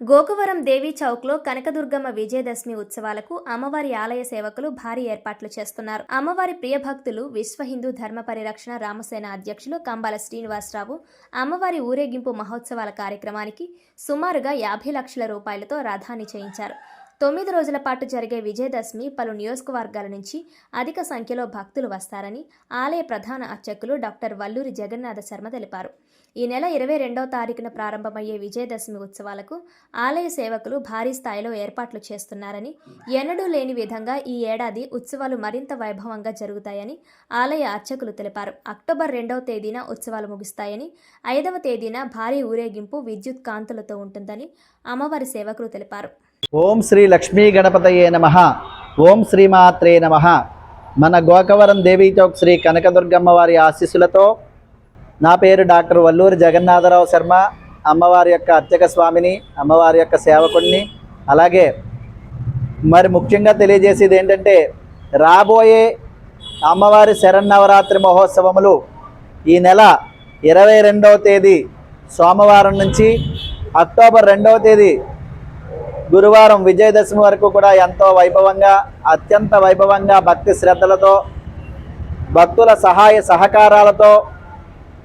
గోకవరం దేవీ చౌక్లో కనకదుర్గమ్మ విజయదశమి ఉత్సవాలకు అమ్మవారి ఆలయ సేవకులు భారీ ఏర్పాట్లు చేస్తున్నారు. అమ్మవారి ప్రియ భక్తులు విశ్వ హిందూ ధర్మ పరిరక్షణ రామసేన అధ్యక్షులు కంబాల శ్రీనివాసరావు అమ్మవారి ఊరేగింపు మహోత్సవాల కార్యక్రమానికి సుమారుగా యాభై లక్షల రూపాయలతో రథాన్ని చేయించారు. తొమ్మిది రోజుల పాటు జరిగే విజయదశమి పలు నియోజకవర్గాల నుంచి అధిక సంఖ్యలో భక్తులు వస్తారని ఆలయ ప్రధాన అర్చకులు డాక్టర్ వల్లూరి జగన్నాథ శర్మ తెలిపారు. ఈ నెల ఇరవై రెండవ తారీఖున ప్రారంభమయ్యే విజయదశమి ఉత్సవాలకు ఆలయ సేవకులు భారీ స్థాయిలో ఏర్పాట్లు చేస్తున్నారని ఎన్నడూ లేని విధంగా ఈ ఏడాది ఉత్సవాలు మరింత వైభవంగా జరుగుతాయని ఆలయ అర్చకులు తెలిపారు. అక్టోబర్ రెండవ తేదీన ఉత్సవాలు ముగుస్తాయని ఐదవ తేదీన భారీ ఊరేగింపు విద్యుత్ కాంతులతో ఉంటుందని అమ్మవారి సేవకులు తెలిపారు. ఓం శ్రీ లక్ష్మీ గణపతయే నమ. ఓం శ్రీమాత్రే నమ. మన గోకవరం దేవీ చౌక్ శ్రీ కనకదుర్గమ్మ వారి ఆశీస్సులతో నా పేరు డాక్టర్ వల్లూరి జగన్నాథరావు శర్మ అమ్మవారి యొక్క అర్చక స్వామిని అమ్మవారి యొక్క సేవకుడిని అలాగే మరి ముఖ్యంగా తెలియజేసేది ఏంటంటే రాబోయే అమ్మవారి శరన్నవరాత్రి మహోత్సవములు ఈ నెల ఇరవై రెండవ తేదీ సోమవారం నుంచి అక్టోబర్ రెండవ తేదీ గురువారం విజయదశమి వరకు కూడా ఎంతో వైభవంగా అత్యంత వైభవంగా భక్తి శ్రద్ధలతో భక్తుల సహాయ సహకారాలతో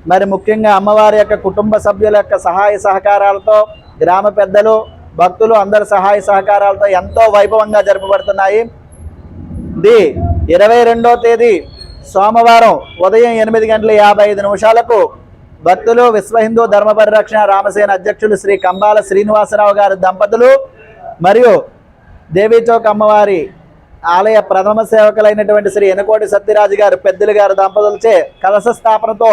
మరి ముఖ్యంగా అమ్మవారి యొక్క కుటుంబ సభ్యుల యొక్క సహాయ సహకారాలతో గ్రామ పెద్దలు భక్తులు అందరి సహాయ సహకారాలతో ఎంతో వైభవంగా జరపబడుతున్నాయి. ది ఇరవై రెండో తేదీ సోమవారం ఉదయం ఎనిమిది గంటల యాభై ఐదు నిమిషాలకు భక్తులు విశ్వ హిందూ ధర్మ పరిరక్షణ రామసేన అధ్యక్షులు శ్రీ కంబాల శ్రీనివాసరావు గారి దంపతులు మరియు దేవీ అమ్మవారి ఆలయ ప్రథమ సేవకులైనటువంటి శ్రీ ఎనకోటి సత్యరాజు గారు పెద్దలు గారు దంపతులచే కలశ స్థాపనతో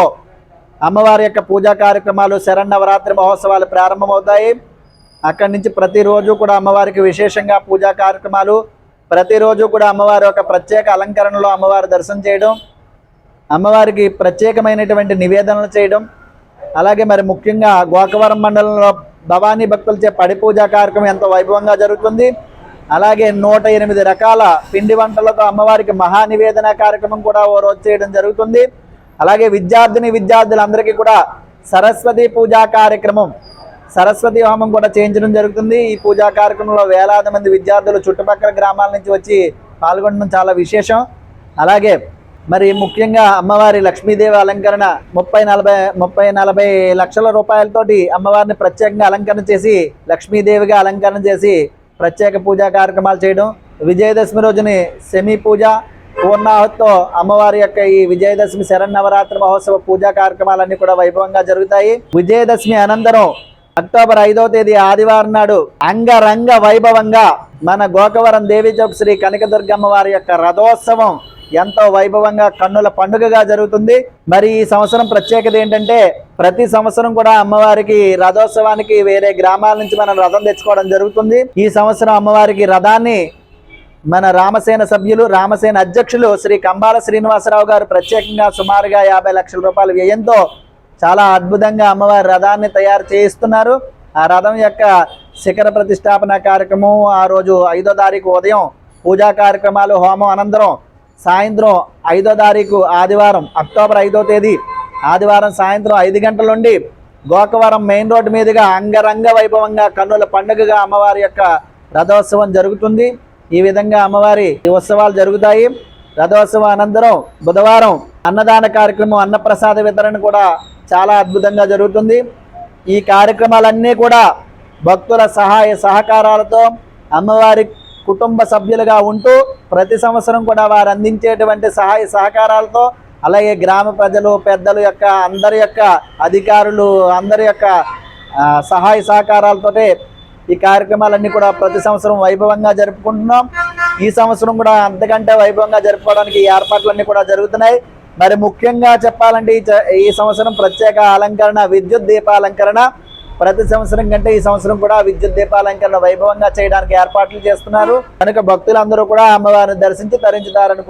అమ్మవారి యొక్క పూజా కార్యక్రమాలు శరన్నవరాత్రి మహోత్సవాలు ప్రారంభమవుతాయి. అక్కడి నుంచి ప్రతిరోజు కూడా అమ్మవారికి విశేషంగా పూజా కార్యక్రమాలు ప్రతిరోజు కూడా అమ్మవారి యొక్క ప్రత్యేక అలంకరణలో అమ్మవారి దర్శనం చేయడం అమ్మవారికి ప్రత్యేకమైనటువంటి నివేదనలు చేయడం అలాగే మరి ముఖ్యంగా గోకవరం మండలంలో భవానీ భక్తులచే పడి పూజా కార్యక్రమం ఎంతో వైభవంగా జరుగుతుంది. అలాగే నూట ఎనిమిది రకాల పిండి వంటలతో అమ్మవారికి మహానివేదన కార్యక్రమం కూడా ఓ రోజు చేయడం జరుగుతుంది. అలాగే విద్యార్థిని విద్యార్థులందరికీ కూడా సరస్వతి పూజా కార్యక్రమం సరస్వతి హోమం కూడా చేయించడం జరుగుతుంది. ఈ పూజా కార్యక్రమంలో వేలాది మంది విద్యార్థులు చుట్టుపక్కల గ్రామాల నుంచి వచ్చి పాల్గొనడం చాలా విశేషం. అలాగే మరి ముఖ్యంగా అమ్మవారి లక్ష్మీదేవి అలంకరణ ముప్పై నలభై ముప్పై నలభై లక్షల రూపాయలతోటి అమ్మవారిని ప్రత్యేకంగా అలంకరణ చేసి లక్ష్మీదేవిగా అలంకరణ చేసి ప్రత్యేక పూజా కార్యక్రమాలు చేయడం. విజయదశమి రోజుని సెమీ పూజ పూర్ణాహుతితో అమ్మవారి యొక్క ఈ విజయదశమి శరన్నవరాత్రి మహోత్సవ పూజా కార్యక్రమాలన్నీ కూడా వైభవంగా జరుగుతాయి. విజయదశమి అనంతరం అక్టోబర్ ఐదవ తేదీ ఆదివారం నాడు అంగరంగ వైభవంగా మన గోకవరం దేవి చౌక్ శ్రీ కనకదుర్గమ్మ వారి యొక్క రథోత్సవం ఎంతో వైభవంగా కన్నుల పండుగగా జరుగుతుంది. మరి ఈ సంవత్సరం ప్రత్యేకత ఏంటంటే ప్రతి సంవత్సరం కూడా అమ్మవారికి రథోత్సవానికి వేరే గ్రామాల నుంచి మనం రథం తెచ్చుకోవడం జరుగుతుంది. ఈ సంవత్సరం అమ్మవారికి రథాన్ని మన రామసేన సభ్యులు రామసేన అధ్యక్షులు శ్రీ కంబాల శ్రీనివాసరావు గారు ప్రత్యేకంగా సుమారుగా యాభై లక్షల రూపాయల వ్యయంతో చాలా అద్భుతంగా అమ్మవారి రథాన్ని తయారు చేయిస్తున్నారు. ఆ రథం యొక్క శిఖర ప్రతిష్టాపన కార్యక్రమం ఆ రోజు ఐదో తారీఖు ఉదయం పూజా కార్యక్రమాలు హోమం అనంతరం సాయంత్రం ఐదో తారీఖు ఆదివారం అక్టోబర్ ఐదో తేదీ ఆదివారం సాయంత్రం ఐదు గంటల నుండి గోకవరం మెయిన్ రోడ్డు మీదుగా అంగరంగ వైభవంగా కన్నుల పండుగగా అమ్మవారి యొక్క రథోత్సవం జరుగుతుంది. ఈ విధంగా అమ్మవారి ఉత్సవాలు జరుగుతాయి. రథోత్సవం అనంతరం బుధవారం అన్నదాన కార్యక్రమం అన్నప్రసాద వితరణ కూడా చాలా అద్భుతంగా జరుగుతుంది. ఈ కార్యక్రమాలన్నీ కూడా భక్తుల సహాయ సహకారాలతో అమ్మవారి కుటుంబ సభ్యులుగా ఉంటూ ప్రతి సంవత్సరం కూడా వారు అందించేటువంటి సహాయ సహకారాలతో అలాగే గ్రామ ప్రజలు పెద్దలు యొక్క అందరి యొక్క అధికారులు అందరి యొక్క సహాయ సహకారాలతోటే ఈ కార్యక్రమాలన్నీ కూడా ప్రతి సంవత్సరం వైభవంగా జరుపుకుంటున్నాం. ఈ సంవత్సరం కూడా అంతకంటే వైభవంగా జరుపుకోవడానికి ఏర్పాట్లన్నీ కూడా జరుగుతున్నాయి. మరి ముఖ్యంగా చెప్పాలంటే ఈ ఈ సంవత్సరం ప్రత్యేక అలంకరణ విద్యుత్ దీపాలంకరణ ప్రతి సంవత్సరం కంటే ఈ సంవత్సరం కూడా విద్యుత్ దీపాలంకరణ వైభవంగా చేయడానికి ఏర్పాట్లు చేస్తున్నారు. కనుక భక్తులందరూ కూడా అమ్మవారిని దర్శించి తరించుతారని